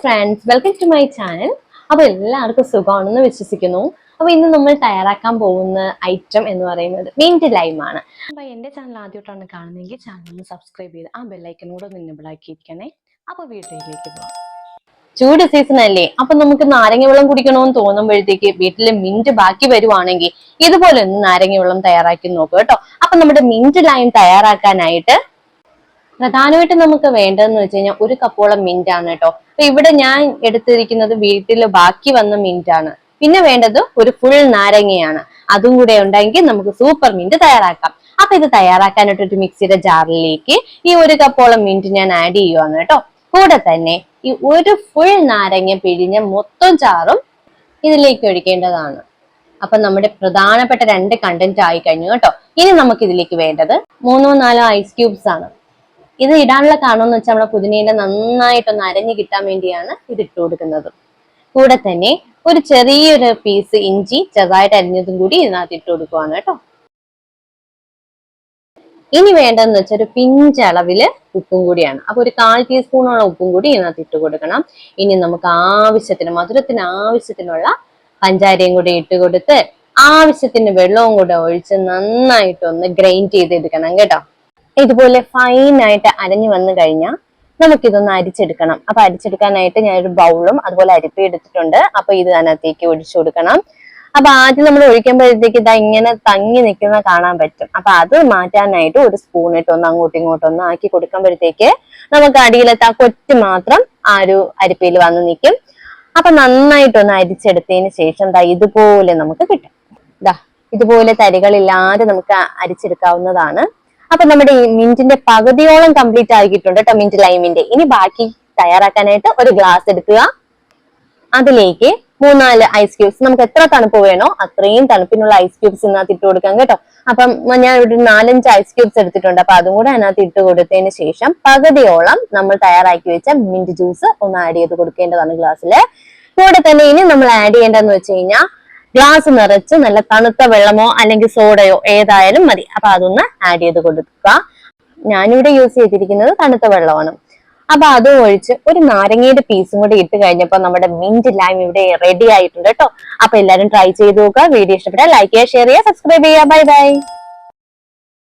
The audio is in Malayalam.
Friends welcome to my channel അപ്പൊ എല്ലാവർക്കും സുഖമാണെന്ന് വിശ്വസിക്കുന്നു. അപ്പൊ ഇന്ന് നമ്മൾ തയ്യാറാക്കാൻ പോകുന്ന ഐറ്റം എന്ന് പറയുന്നത് മിന്റ് ലൈം ആണ്. അപ്പൊ എന്റെ ചാനൽ ആദ്യമായിട്ടാണ് കാണുന്നതെങ്കിൽ ചാനൽ ഒന്ന് സബ്സ്ക്രൈബ് ചെയ്ത് ആ ബെല്ലൈക്കനോട് കൂടെ ഒന്ന് enable ആക്കിയിരിക്കണേ. അപ്പൊ വീട്ടിലേക്ക് പോവാം. ചൂട് സീസൺ അല്ലേ? അപ്പൊ നമുക്ക് നാരങ്ങ വെള്ളം കുടിക്കണമെന്ന് തോന്നുമ്പോഴത്തേക്ക് വീട്ടിൽ മിന്റ് ബാക്കി വരുവാണെങ്കിൽ ഇതുപോലെ ഒന്ന് നാരങ്ങ വെള്ളം തയ്യാറാക്കി നോക്കുക കേട്ടോ. അപ്പൊ നമ്മുടെ മിന്റ് ലൈം തയ്യാറാക്കാനായിട്ട് പ്രധാനമായിട്ടും നമുക്ക് വേണ്ടതെന്ന് വെച്ച് കഴിഞ്ഞാൽ ഒരു കപ്പോളം മിന്റ് ആണ് കേട്ടോ അപ്പൊ ഇവിടെ ഞാൻ എടുത്തിരിക്കുന്നത് വീട്ടിൽ ബാക്കി വന്ന മിന്റ് ആണ്. പിന്നെ വേണ്ടത് ഒരു ഫുൾ നാരങ്ങയാണ്. അതും കൂടെ ഉണ്ടെങ്കിൽ നമുക്ക് സൂപ്പർ മിന്റ് തയ്യാറാക്കാം. അപ്പൊ ഇത് തയ്യാറാക്കാനായിട്ട് ഒരു മിക്സിയുടെ ജാറിലേക്ക് ഈ ഒരു കപ്പോളം മിന്റ് ഞാൻ ആഡ് ചെയ്യുവാണ് കേട്ടോ കൂടെ തന്നെ ഈ ഒരു ഫുൾ നാരങ്ങ പിഴിഞ്ഞ മൊത്തം ചാറും ഇതിലേക്ക് ഒഴിക്കേണ്ടതാണ്. അപ്പൊ നമ്മുടെ പ്രധാനപ്പെട്ട രണ്ട് കണ്ടന്റ് ആയി കഴിഞ്ഞു കേട്ടോ ഇനി നമുക്ക് ഇതിലേക്ക് വേണ്ടത് മൂന്നോ നാലോ ഐസ് ക്യൂബ്സ് ആണ്. ഇത് ഇടാനുള്ള കാരണം എന്ന് വെച്ചാൽ നമ്മുടെ പുതിനയില നന്നായിട്ടൊന്ന് അരഞ്ഞു കിട്ടാൻ വേണ്ടിയാണ് ഇത് ഇട്ട് കൊടുക്കുന്നത്. കൂടെ തന്നെ ഒരു ചെറിയൊരു പീസ് ഇഞ്ചി ചെറുതായിട്ട് അരിഞ്ഞതും കൂടി ഇതിനകത്ത് ഇട്ട് കൊടുക്കുവാണ് കേട്ടോ. ഇനി വേണ്ടതെന്ന് വെച്ചാൽ ഒരു പിഞ്ച് ഉപ്പും കൂടിയാണ്. അപ്പൊ ഒരു കാൽ ടീസ്പൂണോളം ഉപ്പും കൂടി ഇതിനകത്ത് ഇട്ട് കൊടുക്കണം. ഇനി നമുക്ക് ആവശ്യത്തിന് മധുരത്തിന് ആവശ്യത്തിനുള്ള പഞ്ചാരയും കൂടി ഇട്ട് കൊടുത്ത് ആവശ്യത്തിന് വെള്ളവും കൂടെ ഒഴിച്ച് നന്നായിട്ടൊന്ന് ഗ്രൈൻഡ് ചെയ്തെടുക്കണം കേട്ടോ. ഇതുപോലെ ഫൈൻ ആയിട്ട് അരഞ്ഞു വന്നു കഴിഞ്ഞാൽ നമുക്കിതൊന്ന് അരിച്ചെടുക്കണം. അപ്പൊ അരിച്ചെടുക്കാനായിട്ട് ഞാനൊരു ബൗളും അതുപോലെ അരിപ്പി എടുത്തിട്ടുണ്ട്. അപ്പൊ ഇത് അതിനകത്തേക്ക് ഒഴിച്ചു കൊടുക്കണം. അപ്പൊ ആദ്യം നമ്മൾ ഒഴിക്കുമ്പോഴത്തേക്ക് ഇതാ ഇങ്ങനെ തങ്ങി നിൽക്കുന്ന കാണാൻ പറ്റും. അപ്പൊ അത് മാറ്റാനായിട്ട് ഒരു സ്പൂൺ ഇട്ട് ഒന്ന് അങ്ങോട്ടും ഇങ്ങോട്ടും ഒന്ന് ആക്കി കൊടുക്കുമ്പോഴത്തേക്ക് നമുക്ക് അടിയിലത്തെ ആ കൊറ്റ് മാത്രം ആ ഒരു അരിപ്പയിൽ വന്ന് നിൽക്കും. അപ്പൊ നന്നായിട്ടൊന്ന് അരിച്ചെടുത്തതിന് ശേഷം ദാ ഇതുപോലെ നമുക്ക് കിട്ടും. ദാ ഇതുപോലെ തരികളില്ലാതെ നമുക്ക് അരിച്ചെടുക്കാവുന്നതാണ്. അപ്പൊ നമ്മുടെ ഈ മിന്റിന്റെ പകുതിയോളം കംപ്ലീറ്റ് ആക്കിയിട്ടുണ്ട് കേട്ടോ മിന്റ് ലൈമിന്റെ. ഇനി ബാക്കി തയ്യാറാക്കാനായിട്ട് ഒരു ഗ്ലാസ് എടുക്കുക. അതിലേക്ക് മൂന്നാൽ ഐസ് ക്യൂബ്സ് നമുക്ക് എത്ര തണുപ്പ് വേണോ അത്രയും തണുപ്പിനുള്ള ഐസ് ക്യൂബ്സ് ഇതിനകത്ത് ഇട്ട് കൊടുക്കാം കേട്ടോ. അപ്പം ഞാൻ ഒരു നാലഞ്ച് ഐസ് ക്യൂബ്സ് എടുത്തിട്ടുണ്ട്. അപ്പൊ അതും കൂടെ അതിനകത്ത് ഇട്ട് കൊടുത്തതിന് ശേഷം പകുതിയോളം നമ്മൾ തയ്യാറാക്കി വെച്ച മിന്റ് ജ്യൂസ് ഒന്ന് ആഡ് ചെയ്ത് കൊടുക്കേണ്ടതാണ് ഗ്ലാസ്സിൽ കൂടെ തന്നെ ഇനി നമ്മൾ ആഡ് ചെയ്യേണ്ടതെന്ന് വെച്ച് കഴിഞ്ഞാൽ ഗ്ലാസ് നിറച്ച് നല്ല തണുത്ത വെള്ളമോ അല്ലെങ്കിൽ സോഡയോ ഏതായാലും മതി. അപ്പൊ അതൊന്ന് ആഡ് ചെയ്ത് കൊടുക്കുക. ഞാനിവിടെ യൂസ് ചെയ്തിരിക്കുന്നത് തണുത്ത വെള്ളമാണ്. അപ്പൊ അതും ഒഴിച്ച് ഒരു നാരങ്ങയുടെ പീസും കൂടി ഇട്ട് കഴിഞ്ഞപ്പോൾ നമ്മുടെ മിന്റ് ലൈം ഇവിടെ റെഡി ആയിട്ടുണ്ട് കേട്ടോ അപ്പൊ എല്ലാരും ട്രൈ ചെയ്ത് നോക്കുക. വീഡിയോ ഇഷ്ടപ്പെട്ടാൽ ലൈക്ക് ചെയ്യുക ഷെയർ ചെയ്യുക സബ്സ്ക്രൈബ് ചെയ്യുക. Bye bye